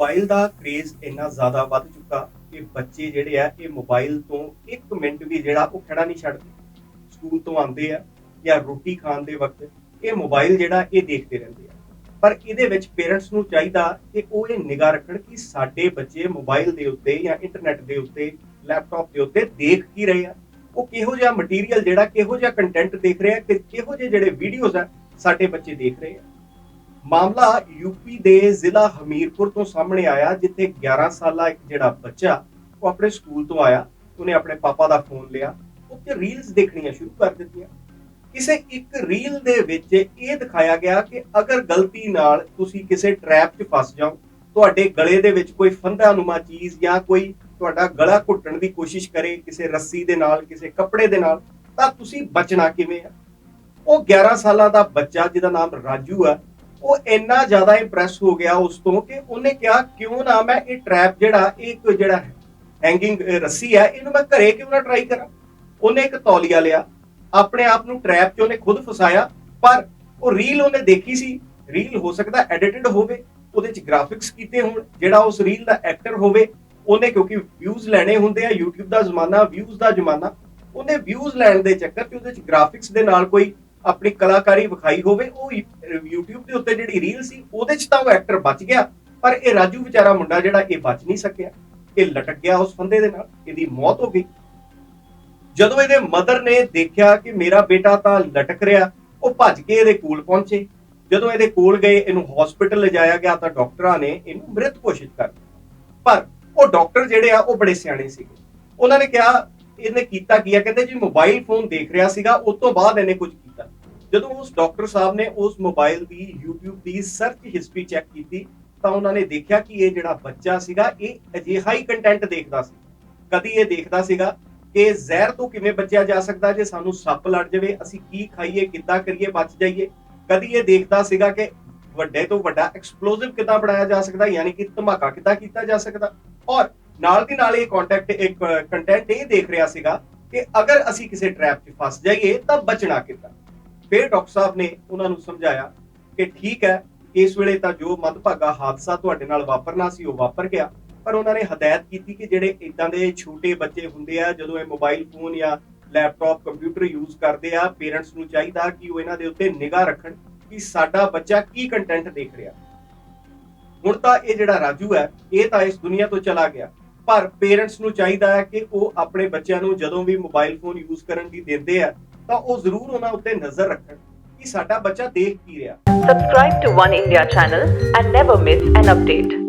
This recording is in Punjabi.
ਮੋਬਾਈਲ ਦਾ ਕ੍ਰੇਜ਼ ਇੰਨਾ ਜ਼ਿਆਦਾ ਵੱਧ ਚੁੱਕਾ ਕਿ ਬੱਚੇ ਜਿਹੜੇ ਆ, ਇਹ ਮੋਬਾਈਲ ਤੋਂ 1 ਮਿੰਟ ਵੀ ਜਿਹੜਾ ਉਹ ਖੜਾ ਨਹੀਂ ਛੱਡਦੇ। ਸਕੂਲ ਤੋਂ ਆਉਂਦੇ ਆ ਜਾਂ ਰੋਟੀ ਖਾਣ ਦੇ ਵਕਤ ਇਹ ਮੋਬਾਈਲ ਜਿਹੜਾ ਇਹ ਦੇਖਦੇ ਰਹਿੰਦੇ ਆ। ਪਰ ਇਹਦੇ ਵਿੱਚ ਪੇਰੈਂਟਸ ਨੂੰ ਚਾਹੀਦਾ ਕਿ ਉਹ ਇਹ ਨਿਗਾਹ ਰੱਖਣ ਕਿ ਸਾਡੇ ਬੱਚੇ ਮੋਬਾਈਲ ਦੇ ਉੱਤੇ ਜਾਂ ਇੰਟਰਨੈਟ ਦੇ ਉੱਤੇ ਲੈਪਟਾਪ ਦੇ ਉੱਤੇ ਦੇਖ ਕੀ ਰਹੇ ਆ। ਉਹ ਕਿਹੋ ਜਿਹਾ ਮਟੀਰੀਅਲ ਜਿਹੜਾ ਕਿਹੋ ਜਿਹਾ ਕੰਟੈਂਟ ਦੇਖ ਰਹੇ ਆ ਕਿ ਕਿਹੋ ਜਿਹੇ ਜਿਹੜੇ ਵੀਡੀਓਜ਼ ਆ ਸਾਡੇ ਬੱਚੇ ਦੇਖ ਰਹੇ ਆ। ਮਾਮਲਾ ਯੂਪੀ ਦੇ ਜ਼ਿਲ੍ਹਾ ਹਮੀਰਪੁਰ ਤੋਂ ਸਾਹਮਣੇ ਆਇਆ, ਜਿੱਥੇ 11 ਸਾਲਾ ਇੱਕ ਜਿਹੜਾ ਬੱਚਾ, ਉਹ ਆਪਣੇ ਸਕੂਲ ਤੋਂ ਆਇਆ, ਉਹਨੇ ਆਪਣੇ ਪਾਪਾ ਦਾ ਫੋਨ ਲਿਆ ਉੱਤੇ ਰੀਲਸ ਦੇਖਣੀਆਂ ਸ਼ੁਰੂ ਕਰ ਦਿੱਤੀਆਂ। ਕਿਸੇ ਇੱਕ ਰੀਲ ਦੇ ਵਿੱਚ ਇਹ ਦਿਖਾਇਆ ਗਿਆ ਕਿ ਅਗਰ ਗਲਤੀ ਨਾਲ ਤੁਸੀਂ ਕਿਸੇ ਟ੍ਰੈਪ 'ਚ ਫਸ ਜਾਓ, ਤੁਹਾਡੇ ਗਲੇ ਦੇ ਵਿੱਚ ਕੋਈ ਫੰਦਾਨੁਮਾ ਚੀਜ਼ ਜਾਂ ਕੋਈ ਤੁਹਾਡਾ ਗਲਾ ਘੁੱਟਣ ਦੀ ਕੋਸ਼ਿਸ਼ ਕਰੇ ਕਿਸੇ ਰੱਸੀ ਦੇ ਨਾਲ, ਕਿਸੇ ਕੱਪੜੇ ਦੇ ਨਾਲ, ਤਾਂ ਤੁਸੀਂ ਬਚਣਾ ਕਿਵੇਂ ਆ? ਉਹ 11 ਸਾਲਾਂ ਦਾ ਬੱਚਾ, ਜਿਹਦਾ ਨਾਮ ਰਾਜੂ ਆ ਉਹ ਇੰਨਾ ਜ਼ਿਆਦਾ ਇੰਪ੍ਰੈਸ ਹੋ ਗਿਆ ਉਸ ਤੋਂ ਕਿ ਉਹਨੇ ਕਿਹਾ, ਕਿਉਂ ਨਾ ਮੈਂ ਇਹ ਟ੍ਰੈਪ ਜਿਹੜਾ ਇੱਕ ਜਿਹੜਾ ਹੈਂਗਿੰਗ ਰੱਸੀ ਹੈ, ਇਹਨੂੰ ਮੈਂ ਘਰੇ ਕਿਉਂ ਨਾ ਟਰਾਈ ਕਰਾਂ? ਉਹਨੇ ਇੱਕ ਤੌਲੀਆ ਲਿਆ, ਆਪਣੇ ਆਪ ਨੂੰ ਟ੍ਰੈਪ 'ਚ ਉਹਨੇ ਖੁਦ ਫਸਾਇਆ, ਪਰ ਉਹ ਰੀਲ ਉਹਨੇ ਦੇਖੀ ਸੀ। ਰੀਲ ਹੋ ਸਕਦਾ ਐਡਿਟਡ ਹੋਵੇ, ਉਹਦੇ 'ਚ ਗ੍ਰਾਫਿਕਸ ਕੀਤੇ ਹੋਣ, ਜਿਹੜਾ ਉਸ ਰੀਲ ਦਾ ਐਕਟਰ ਹੋਵੇ, ਉਹਨੇ ਕਿਉਂਕਿ ਵਿਊਜ਼ ਲੈਣੇ ਹੁੰਦੇ ਆ, YouTube ਦਾ ਜ਼ਮਾਨਾ ਵਿਊਜ਼ ਦਾ ਜ਼ਮਾਨਾ, ਉਹਨੇ ਵਿਊਜ਼ ਲੈਣ ਦੇ ਚੱਕਰ 'ਚ ਉਹਦੇ 'ਚ ਗ੍ਰਾਫਿਕਸ ਦੇ ਨਾਲ ਕੋਈ ਆਪਣੀ ਕਲਾਕਾਰੀ ਵਿਖਾਈ ਹੋਵੇ, ਉਹ YouTube ਦੇ ਉੱਤੇ ਜਿਹੜੀ ਰੀਲ ਸੀ, ਉਹਦੇ 'ਚ ਤਾਂ ਉਹ ਐਕਟਰ ਬਚ ਗਿਆ, ਪਰ ਇਹ ਰਾਜੂ ਵਿਚਾਰਾ ਮੁੰਡਾ ਜਿਹੜਾ ਇਹ ਬਚ ਨਹੀਂ ਸਕਿਆ। ਇਹ ਲਟਕ ਗਿਆ ਉਸ ਫੰਦੇ ਦੇ ਨਾਲ, ਇਹਦੀ ਮੌਤ ਹੋ ਗਈ। ਜਦੋਂ ਇਹਦੇ ਮਦਰ ਨੇ ਦੇਖਿਆ ਕਿ ਮੇਰਾ ਬੇਟਾ ਤਾਂ ਲਟਕ ਰਿਹਾ, ਉਹ ਭੱਜ ਕੇ ਇਹਦੇ ਕੋਲ ਪਹੁੰਚੇ। ਜਦੋਂ ਇਹਦੇ ਕੋਲ ਗਏ, ਇਹਨੂੰ ਹਸਪੀਟਲ ਲਿਜਾਇਆ ਗਿਆ ਤਾਂ ਡਾਕਟਰਾਂ ਨੇ ਇਹਨੂੰ ਮ੍ਰਿਤ ਘੋਸ਼ਿਤ ਕਰ ਦਿੱਤਾ। ਪਰ ਉਹ ਡਾਕਟਰ ਜਿਹੜੇ ਆ, ਉਹ ਬੜੇ ਸਿਆਣੇ ਸੀਗੇ। ਉਹਨਾਂ ਨੇ ਕਿਹਾ ਇਹਨੇ ਕੀਤਾ ਕੀ ਆ? ਕਹਿੰਦੇ ਜੀ ਮੋਬਾਈਲ ਫੋਨ ਦੇਖ ਰਿਹਾ ਸੀਗਾ, ਉਸ ਤੋਂ ਬਾਅਦ ਇਹਨੇ ਕੁਝ ਕੀਤਾ। ਜਦੋਂ ਉਸ ਡਾਕਟਰ ਸਾਹਿਬ ਨੇ ਉਸ ਮੋਬਾਈਲ ਦੀ, YouTube ਦੀ ਸਰਚ ਹਿਸਟਰੀ ਚੈੱਕ ਕੀਤੀ, ਤਾਂ ਉਹਨਾਂ ਨੇ ਦੇਖਿਆ ਕਿ ਇਹ ਜਿਹੜਾ ਬੱਚਾ ਸੀਗਾ, ਇਹ ਅਜਿਹਾ ਹੀ ਕੰਟੈਂਟ ਦੇਖਦਾ ਸੀ। ਕਦੀ ਇਹ ਦੇਖਦਾ ਸੀਗਾ ਕਿ ਜ਼ਹਿਰ ਤੋਂ ਕਿਵੇਂ ਬਚਿਆ ਜਾ ਸਕਦਾ, ਜੇ ਸਾਨੂੰ ਸੱਪ ਲੜ ਜਾਵੇ, ਅਸੀਂ ਕੀ ਖਾਈਏ, ਕਿੱਦਾਂ ਕਰੀਏ, ਬਚ ਜਾਈਏ। ਕਦੀ ਇਹ ਦੇਖਦਾ ਸੀਗਾ ਕਿ ਵੱਡੇ ਤੋਂ ਵੱਡਾ ਐਕਸਪਲੋਸਿਵ ਕਿੱਦਾਂ ਬਣਾਇਆ ਜਾ ਸਕਦਾ, ਯਾਨੀ ਕਿ ਧਮਾਕਾ ਕਿੱਦਾਂ ਕੀਤਾ ਜਾ ਸਕਦਾ। ਔਰ ਨਾਲ ਦੀ ਨਾਲ ਇਹ ਕੰਟੈਕਟ ਇੱਕ ਕੰਟੈਂਟ ਇਹ ਦੇਖ ਰਿਹਾ ਸੀਗਾ ਕਿ ਅਗਰ ਅਸੀਂ ਕਿਸੇ ਟ੍ਰੈਪ 'ਚ ਫਸ ਜਾਈਏ ਤਾਂ ਬਚਣਾ ਕਿੱਦਾਂ? ਫਿਰ ਡਾਕਟਰ ਸਾਹਿਬ ਨੇ ਉਹਨਾਂ ਨੂੰ ਸਮਝਾਇਆ ਕਿ ਠੀਕ ਹੈ, ਇਸ ਵੇਲੇ ਤਾਂ ਜੋ ਮਦਭਾਗਾ ਹਾਦਸਾ ਤੁਹਾਡੇ ਨਾਲ ਵਾਪਰਨਾ ਸੀ ਉਹ ਵਾਪਰ ਗਿਆ, ਪਰ ਉਹਨਾਂ ਨੇ ਹਦਾਇਤ ਕੀਤੀ ਕਿ ਜਿਹੜੇ ਇਦਾਂ ਦੇ ਛੋਟੇ ਬੱਚੇ ਹੁੰਦੇ ਆ, ਜਦੋਂ ਇਹ ਮੋਬਾਈਲ ਫੋਨ ਜਾਂ ਲੈਪਟਾਪ ਕੰਪਿਊਟਰ ਯੂਜ਼ ਕਰਦੇ ਆ ਪੇਰੈਂਟਸ ਨੂੰ ਚਾਹੀਦਾ ਕਿ ਉਹ ਇਹਨਾਂ ਦੇ ਉੱਤੇ ਨਿਗਾਹ ਰੱਖਣ ਕਿ ਸਾਡਾ ਬੱਚਾ ਕੀ ਕੰਟੈਂਟ ਦੇਖ ਰਿਹਾ। ਹੁਣ ਤਾਂ ਇਹ ਜਿਹੜਾ ਰਾਜੂ ਹੈ, ਇਹ ਤਾਂ ਇਸ ਦੁਨੀਆ ਤੋਂ ਚਲਾ ਗਿਆ। ਪਰ ਪੇਰੈਂਟਸ ਨੂੰ ਚਾਹੀਦਾ ਹੈ ਕਿ ਉਹ ਆਪਣੇ ਬੱਚਿਆਂ ਨੂੰ ਜਦੋਂ ਵੀ ਮੋਬਾਈਲ ਫੋਨ ਯੂਜ਼ ਕਰਨ ਦੀ ਦਿੰਦੇ ਆ, ਤਾਂ ਉਹ ਜ਼ਰੂਰ ਉਹਨਾਂ ਉੱਤੇ ਨਜ਼ਰ ਰੱਖਣ ਕਿ ਸਾਡਾ ਬੱਚਾ ਦੇਖ ਕੀ ਰਿਹਾ Subscribe to One India channel and never miss an update.